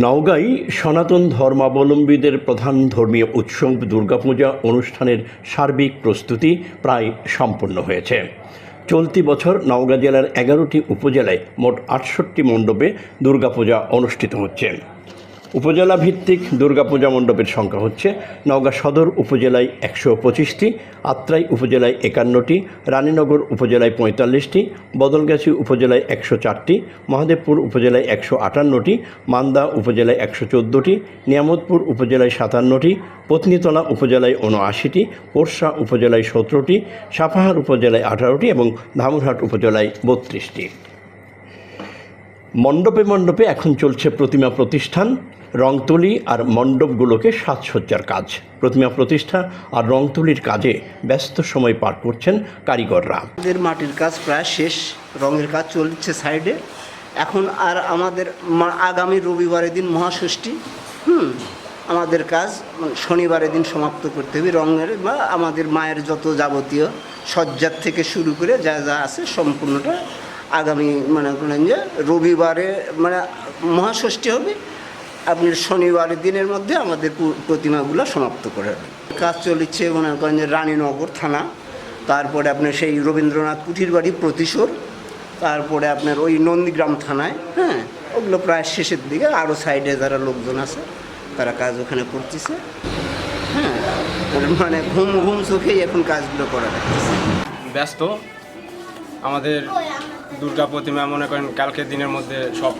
নওগাঁয় সনাতন ধর্মাবলম্বীদের প্রধান ধর্মীয় উৎসব দুর্গাপূজা অনুষ্ঠানের সার্বিক প্রস্তুতি প্রায় সম্পন্ন হয়েছে। চলতি বছর নওগাঁ জেলার এগারোটি উপজেলায় মোট আটষট্টি মণ্ডপে দুর্গাপূজা অনুষ্ঠিত হচ্ছে। উপজেলা ভিত্তিক দুর্গাপূজা মণ্ডপের সংখ্যা হচ্ছে নওগাঁ সদর উপজেলায় একশো পঁচিশটি, আত্রাই উপজেলায় একান্নটি, রানীনগর উপজেলায় পঁয়তাল্লিশটি, বদলগাছি উপজেলায় একশো চারটি, মহাদেবপুর উপজেলায় একশো আটান্নটি, মান্দা উপজেলায় একশো চোদ্দোটি, নিয়ামতপুর উপজেলায় সাতান্নটি, পত্নীতলা উপজেলায় উনআশিটি পোরশা উপজেলায় সতেরোটি, সাপাহার উপজেলায় আঠারোটি এবং ধামুরহাট উপজেলায় বত্রিশটি। মণ্ডপে মণ্ডপে এখন চলছে প্রতিমা প্রতিষ্ঠান। রংতুলি আর মণ্ডপগুলোকে সাজসজ্জার কাজ। প্রতিমা প্রতিষ্ঠা আর রংতুলির কাজে ব্যস্ত সময় পার করছেন কারিগররা। আমাদের মাটির কাজ প্রায় শেষ, রঙের কাজ চলছে সাইডে। এখন আর আমাদের আগামী রবিবারের দিন মহাষষ্ঠী, হুম, আমাদের কাজ মানে শনিবারের দিন সমাপ্ত করতে হবে রঙের বা আমাদের মায়ের যত যাবতীয় সজ্জার থেকে শুরু করে যা যা আছে সম্পূর্ণটা আগামী মানে যে রবিবারে মানে মহাষষ্ঠী হবে আপনি শনিবারের দিনের মধ্যে আমাদের প্রতিমাগুলো সমাপ্ত করে কাজ চলেছে মনে করেন যে রানীনগর থানা, তারপরে আপনার সেই রবীন্দ্রনাথ কুঠির বাড়ি প্রতিশোর, তারপরে আপনার ওই নন্দীগ্রাম থানায় হ্যাঁ ওগুলো প্রায় শেষের দিকে, আরও সাইডে যারা লোকজন আছে, তারা কাজ ওখানে করতেছে। হ্যাঁ মানে ঘুম ঘুম চোখেই এখন কাজগুলো করা ব্যস্ত। আমাদের দুর্গা প্রতিমা মনে করেন কালকের দিনের মধ্যে সব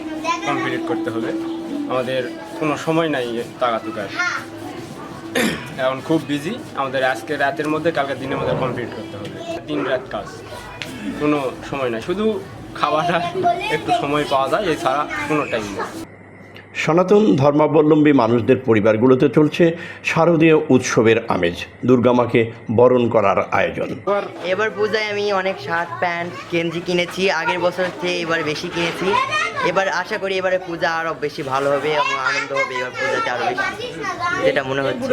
কমপ্লিট করতে হবে। আমাদের কোনো সময় নাই তাগাতুকার এখন খুব বিজি আমাদের আজকে রাতের মধ্যে কালকে দিনের মধ্যে কমপ্লিট করতে হবে। দিন রাত কাজ, কোনো সময় নাই। শুধু খাবারটা একটু সময় পাওয়া যায়, এছাড়া কোনো টাইম নেই। সনাতন ধর্মাবলম্বী মানুষদের পরিবারগুলোতে চলছে শারদীয় উৎসবের আমেজ। দুর্গামাকে বরণ করার আয়োজন। এবার পূজায় আমি অনেক শার্ট প্যান্ট গেঞ্জি কিনেছি। আগের বছর থেকে এবার বেশি কিনেছি। এবার আশা করি এবারে পূজা আরও বেশি ভালো হবে এবং আনন্দ হবে এবার পূজাতে আরও বেশি যেটা মনে হচ্ছে।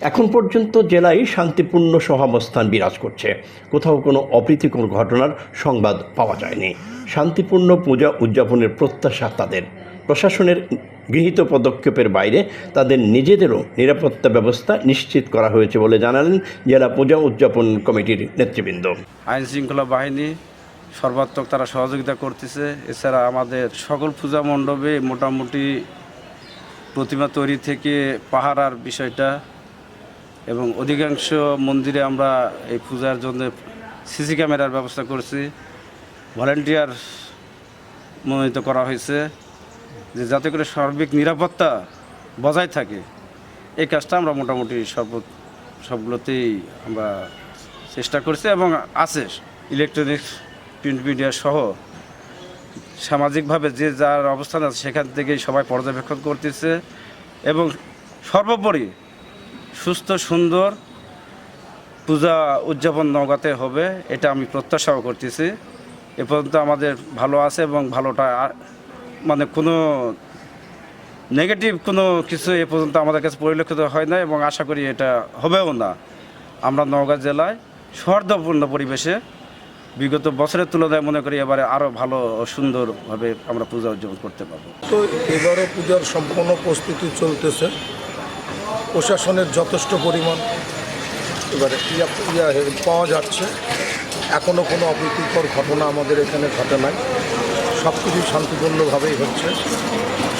এখন পর্যন্ত জেলায় শান্তিপূর্ণ সহাবস্থান বিরাজ করছে। কোথাও কোনো অপ্রীতিকর ঘটনার সংবাদ পাওয়া যায়নি। শান্তিপূর্ণ পূজা উদযাপনের প্রত্যাশা তাদের। প্রশাসনের গৃহীত পদক্ষেপের বাইরে তাদের নিজেদেরও নিরাপত্তা ব্যবস্থা নিশ্চিত করা হয়েছে বলে জানালেন জেলা পূজা উদযাপন কমিটির নেতৃবৃন্দ। আইন শৃঙ্খলা বাহিনী সর্বাত্মক তারা সহযোগিতা করতেছে। এছাড়া আমাদের সকল পূজা মণ্ডপে মোটামুটি প্রতিমা তৈরি থেকে পাহারার বিষয়টা এবং অধিকাংশ মন্দিরে আমরা এই পূজার জন্য সিসি ক্যামেরার ব্যবস্থা করছি। ভলেন্টিয়ার মনোনীত করা হয়েছে। যে যাতে করে সার্বিক নিরাপত্তা বজায় থাকে, এই কাজটা আমরা মোটামুটি সর্ব সবগুলোতেই আমরা চেষ্টা করছি এবং আছে ইলেকট্রনিক্স, প্রিন্ট মিডিয়া সহ সামাজিকভাবে যে যার অবস্থান আছে সেখান থেকেই সবাই পর্যবেক্ষণ করতেছে এবং সর্বোপরি সুস্থ, সুন্দর পূজা উদযাপন নগাতে হবে, এটা আমি প্রত্যাশাও করতেছি। এ পর্যন্ত আমাদের ভালো আছে এবং ভালোটা মানে কোনো নেগেটিভ কোনো কিছু এ পর্যন্ত আমাদের কাছে পরিলক্ষিত হয় না এবং আশা করি এটা হবেও না। আমরা নওগাঁ জেলায় সৌহার্দ্যপূর্ণ পরিবেশে বিগত বছরের তুলনায় মনে করি এবারে আরও ভালো সুন্দরভাবে আমরা পূজা উদযাপন করতে পারব। তো এবারও পূজার সম্পূর্ণ প্রস্তুতি চলতেছে। প্রশাসনের যথেষ্ট পরিমাণ এবারে পাওয়া যাচ্ছে। এখনও কোনো অপ্রীতিকর ঘটনা আমাদের এখানে ঘটে নাই। সব কিছু শান্তিপূর্ণভাবেই হচ্ছে।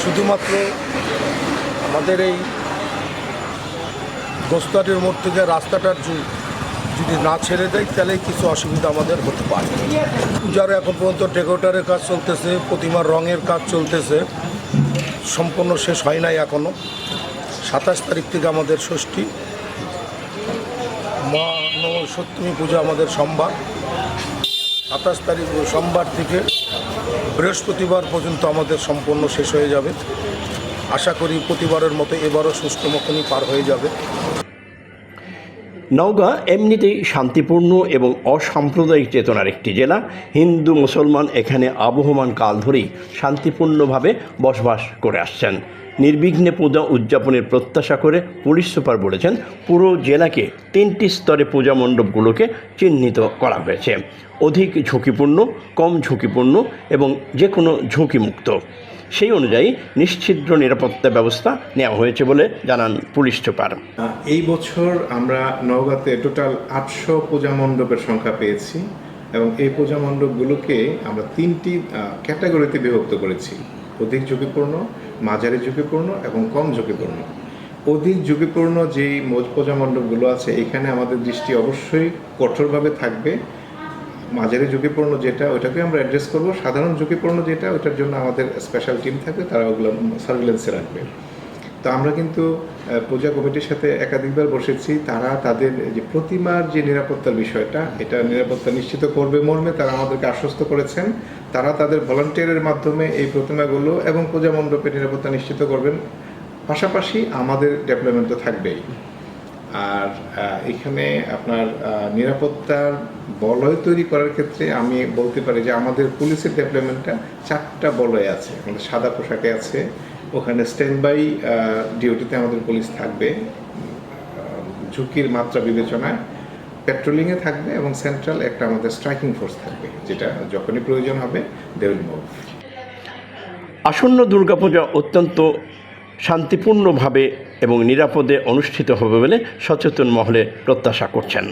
শুধুমাত্র আমাদের এই দোস্তারের মোড় থেকে রাস্তাটার যদি না ছেড়ে দেয় তাহলে কিছু অসুবিধা আমাদের হতে পারে। পূজার এখন পর্যন্ত ডেকোরেটারের কাজ চলতেছে, প্রতিমার রঙের কাজ চলতেছে। সম্পূর্ণ শেষ হয় নাই এখনও সাতাশ তারিখ থেকে আমাদের ষষ্ঠী। মা সপ্তমী পূজা আমাদের সোমবার। সাতাশ তারিখ সোমবার থেকে বৃহস্পতিবার পর্যন্ত আমাদের সম্পূর্ণ শেষ হয়ে যাবে। আশা করি প্রতিবারের মতো এবারও সুষ্ঠু মতনই পার হয়ে যাবে। নওগাঁ এমনিতেই শান্তিপূর্ণ এবং অসাম্প্রদায়িক চেতনার একটি জেলা। হিন্দু, মুসলমান এখানে আবহমান কাল ধরেই শান্তিপূর্ণভাবে বসবাস করে আসছেন। নির্বিঘ্নে পূজা উদযাপনের প্রত্যাশা করে পুলিশ সুপার বলেছেন, পুরো জেলাকে তিনটি স্তরে পূজা মণ্ডপগুলোকে চিহ্নিত করা হয়েছে। অধিক ঝুঁকিপূর্ণ, কম ঝুঁকিপূর্ণ এবং যে কোনো ঝুঁকিমুক্ত। সেই অনুযায়ী নিশ্চিদ্র নিরাপত্তা ব্যবস্থা নেওয়া হয়েছে বলে জানান পুলিশ সুপার। এই বছর আমরা নওগাঁতে টোটাল আটশো পূজা মণ্ডপের সংখ্যা পেয়েছি এবং এই পূজা মণ্ডপগুলোকে আমরা তিনটি ক্যাটাগরিতে বিভক্ত করেছি। অধিক ঝুঁকিপূর্ণ মাঝারি ঝুঁকিপূর্ণ এবং কম ঝুঁকিপূর্ণ। অধিক ঝুঁকিপূর্ণ যেই মোজপোজা মণ্ডপগুলো আছে, এখানে আমাদের দৃষ্টি অবশ্যই কঠোরভাবে থাকবে। মাঝারি ঝুঁকিপূর্ণ যেটা ওইটাকে আমরা অ্যাড্রেস করব। সাধারণ ঝুঁকিপূর্ণ যেটা, ওইটার জন্য আমাদের স্পেশাল টিম থাকবে তারা ওগুলো সার্ভিলেন্সে রাখবে। তো আমরা কিন্তু পূজা কমিটির সাথে একাধিকবার বসেছি। তারা তাদের যে প্রতিমার যে নিরাপত্তার বিষয়টা, এটা নিরাপত্তা নিশ্চিত করবে মর্মে তারা আমাদেরকে আশ্বস্ত করেছেন। তারা তাদের ভলান্টিয়ারের মাধ্যমে এই প্রতিমাগুলো এবং পূজা মণ্ডপের নিরাপত্তা নিশ্চিত করবেন। পাশাপাশি আমাদের ডেভেলপমেন্ট তো থাকবেই। আর এখানে আপনার নিরাপত্তার বলয় তৈরি করার ক্ষেত্রে আমি বলতে পারি যে আমাদের পুলিশের ডেভেলপমেন্টটা চারটা বলয় আছে। আমাদের সাদা পোশাকে আছে ওখানে স্ট্যান্ড বাই ডিউটিতে আমাদের পুলিশ থাকবে। ঝুঁকির মাত্রা বিবেচনায় পেট্রোলিংয়ে থাকবে এবং সেন্ট্রাল একটা আমাদের স্ট্রাইকিং ফোর্স থাকবে, যেটা যখনই প্রয়োজন হবে দে উইল মুভ আসন্ন দুর্গাপূজা অত্যন্ত শান্তিপূর্ণভাবে এবং নিরাপদে অনুষ্ঠিত হবে বলে সচেতন মহলে প্রত্যাশা করছেন।